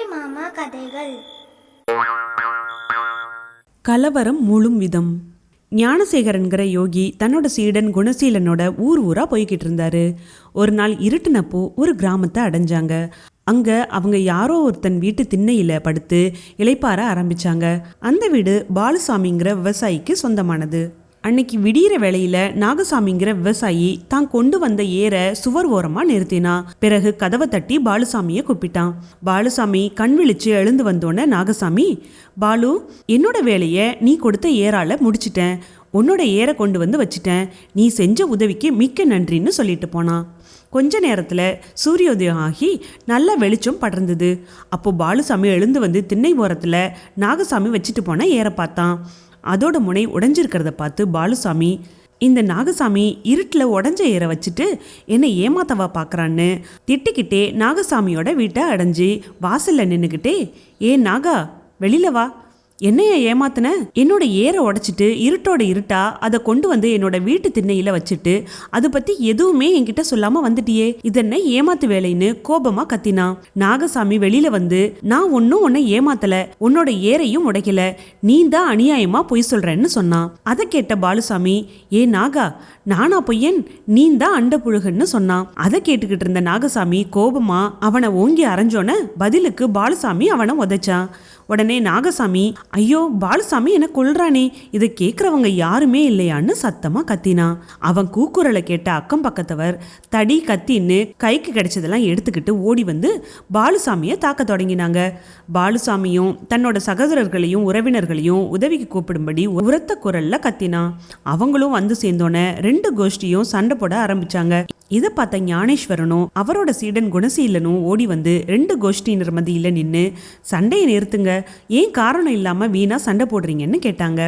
அம்புலி மாமா கதைகள். கலவரம் முழும் விதம். ஞானசேகரன்கிற யோகி தன்னோட சீடன் குணசீலனோட ஊர் ஊரா போய்கிட்டு இருந்தாரு. ஒரு நாள் இருட்டுனப்போ ஒரு கிராமத்தை அடைஞ்சாங்க. அங்க அவங்க யாரோ ஒருத்தன் வீட்டு திண்ணையில படுத்து இளைப்பாற ஆரம்பிச்சாங்க. அந்த வீடு பாலுசாமிங்கிற விவசாயிக்கு சொந்தமானது. அன்னைக்கு விடியிற வேளையில நாகசாமிங்கிற விவசாயி தான் கொண்டு வந்த ஏற சுவர் ஓரமா நிறுத்தினான் பிறகு கதவை தட்டி பாலுசாமியை கூப்பிட்டான். பாலுசாமி கண் விழிச்சு எழுந்து வந்தோடனே நாகசாமி பாலு என்னோட வேலையை நீ கொடுத்த ஏறால முடிச்சிட்டேன். உன்னோட ஏற கொண்டு வந்து வச்சிட்டேன். நீ செஞ்ச உதவிக்கு மிக்க நன்றின்னு சொல்லிட்டு போனான். கொஞ்ச நேரத்தில் சூரியோதயம் ஆகி நல்ல வெளிச்சம் படர்ந்தது. அப்போ பாலுசாமி எழுந்து வந்து திண்ணை ஓரத்தில் நாகசாமி வச்சுட்டு போன ஏற பார்த்தான். அதோட முனை உடைஞ்சிருக்கிறத பார்த்து பாலுசாமி இந்த நாகசாமி இருட்டில் உடஞ்ச ஏற வச்சுட்டு என்னை ஏமாத்தவா பார்க்குறான்னு திட்டிக்கிட்டே நாகசாமியோட வீட்டை அடைஞ்சு வாசலில் நின்றுக்கிட்டே ஏ நாகா வெளியில வா. என்னைய ஏமாத்தின? என்னோட ஏற உடைச்சிட்டு இருட்டோட இருட்டா அதை கொண்டு வந்து என்னோட வீட்டு திண்ணையில வச்சுட்டு அதை பத்தி எதுவுமே என்கிட்ட சொல்லாம வந்துட்டியே. இதென்ன ஏமாத்து வேலைன்னு கோபமா கத்தினான் நாகசாமி வெளியில வந்து நான் ஒன்னும் உன்னை ஏமாத்தல. உன்னோட ஏரையும் உடைக்கல. நீ தான் அநியாயமா பொய் சொல்றேன்னு சொன்னான் அதை கேட்ட பாலுசாமி ஏ நாகா நானா பொய்யன்? நீ தான் அண்ட புழுகன்னு சொன்னான் அதை கேட்டுக்கிட்டு இருந்த நாகசாமி கோபமா அவனை ஓங்கி அரைஞ்சோன பதிலுக்கு பாலுசாமி அவனை உதைச்சான். உடனே நாகசாமி ஐயோ பாலுசாமி என்ன கொள்றானே இதை கேட்குறவங்க யாருமே இல்லையான்னு சத்தமா கத்தினான் அவன் கூக்குரலை கேட்ட அக்கம் பக்கத்தவர் தடி கத்தின்னு கைக்கு கிடைச்சதெல்லாம் எடுத்துக்கிட்டு ஓடி வந்து பாலுசாமியை தாக்க தொடங்கினாங்க. பாலுசாமியும் தன்னோட சகோதரர்களையும் உறவினர்களையும் உதவிக்கு கூப்பிடும்படி உரத்த குரல்ல கத்தினான் அவங்களும் வந்து சேர்ந்தோன்னே ரெண்டு கோஷ்டியும் சண்டை போட ஆரம்பிச்சாங்க. இதை பார்த்த ஞானேஸ்வரனும் அவரோட சீடன் குணசீலனும் ஓடி வந்து ரெண்டு கோஷ்டியினர் மத்தியில் நின்று சண்டையை நிறுத்துங்க. ஏன் காரணம் இல்லாமல் வீணாக சண்டை போடுறீங்கன்னு கேட்டாங்க.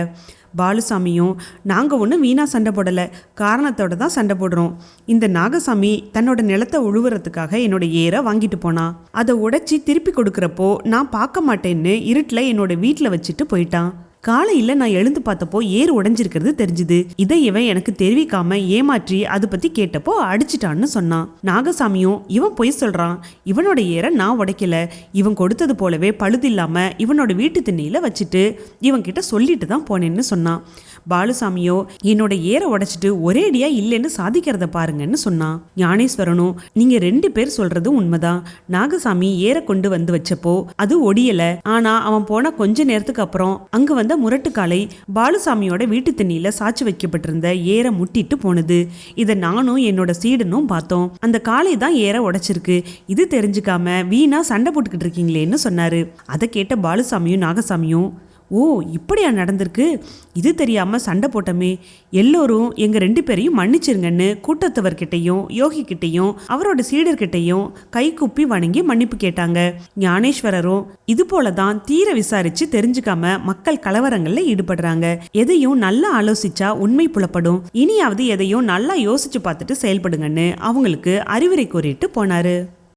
பாலுசாமியும் நாங்கள் ஒன்றும் வீணாக சண்டை போடலை. காரணத்தோட தான் சண்டை போடுறோம். இந்த நாகசாமி தன்னோட நிலத்தை உழுவுறதுக்காக என்னோட ஏரை வாங்கிட்டு போனான் அதை உடைச்சி திருப்பி கொடுக்குறப்போ நான் பார்க்க மாட்டேன்னு இருட்டில் என்னோட வீட்டில் வச்சுட்டு போயிட்டான். காலையில் நான் எழுந்து பார்த்தப்போ ஏர் உடைஞ்சிருக்கிறது தெரிஞ்சுது. இதை இவன் எனக்கு தெரிவிக்காம ஏமாற்றி அதை பத்தி கேட்டப்போ அடிச்சிட்டான்னு சொன்னான். நாகசாமியும் இவன் பொய் சொல்றான். இவனோட ஏரை நான் உடைக்கல. இவன் கொடுத்தது போலவே பழுது இல்லாமல் இவனோட வீட்டு திண்ணையில வச்சுட்டு இவன் கிட்ட சொல்லிட்டு தான் போனேன்னு சொன்னான். பாலுசாமியோ என்னோட ஏரை உடைச்சிட்டு ஒரேடியா இல்லைன்னு சாதிக்கிறத பாருங்கன்னு சொன்னான். ஞானேஸ்வரனும் நீங்க ரெண்டு பேர் சொல்றது உண்மைதான். நாகசாமி ஏரை கொண்டு வந்து வச்சப்போ அது ஒடியல. ஆனா அவன் போன கொஞ்ச நேரத்துக்கு அப்புறம் அங்க வந்து முரட்டுக்காலை பாலுசாமியோட வீட்டு தண்ணியில சாட்சி வைக்கப்பட்டிருந்த ஏற முட்டிட்டு போனது. இதை நானும் என்னோட சீடனும் பார்த்தோம். அந்த காலை தான் ஏற உடைச்சிருக்கு. இது தெரிஞ்சுக்காம வீணா சண்டை போட்டுக்கிட்டு இருக்கீங்களேன்னு சொன்னாரு. அதை கேட்ட பாலுசாமியும் நாகசாமியும் ஓ இப்படியா நடந்திருக்கு? இது தெரியாமல் சண்டை போட்டோமே. எல்லோரும் எங்கள் ரெண்டு பேரையும் மன்னிச்சிருங்கன்னு கூட்டத்தவர்கிட்டையும் யோகிக்கிட்டையும் அவரோட சீடர்கிட்டையும் கைக்குப்பி வணங்கி மன்னிப்பு கேட்டாங்க. ஞானேஸ்வரரும் இது போலதான் தீர விசாரிச்சு தெரிஞ்சுக்காம மக்கள் கலவரங்களில் ஈடுபடுறாங்க. எதையும் நல்லா ஆலோசிச்சா உண்மை புலப்படும். இனியாவது எதையும் நல்லா யோசிச்சு பார்த்துட்டு செயல்படுங்கன்னு அவங்களுக்கு அறிவுரை கூறிட்டு போனாரு.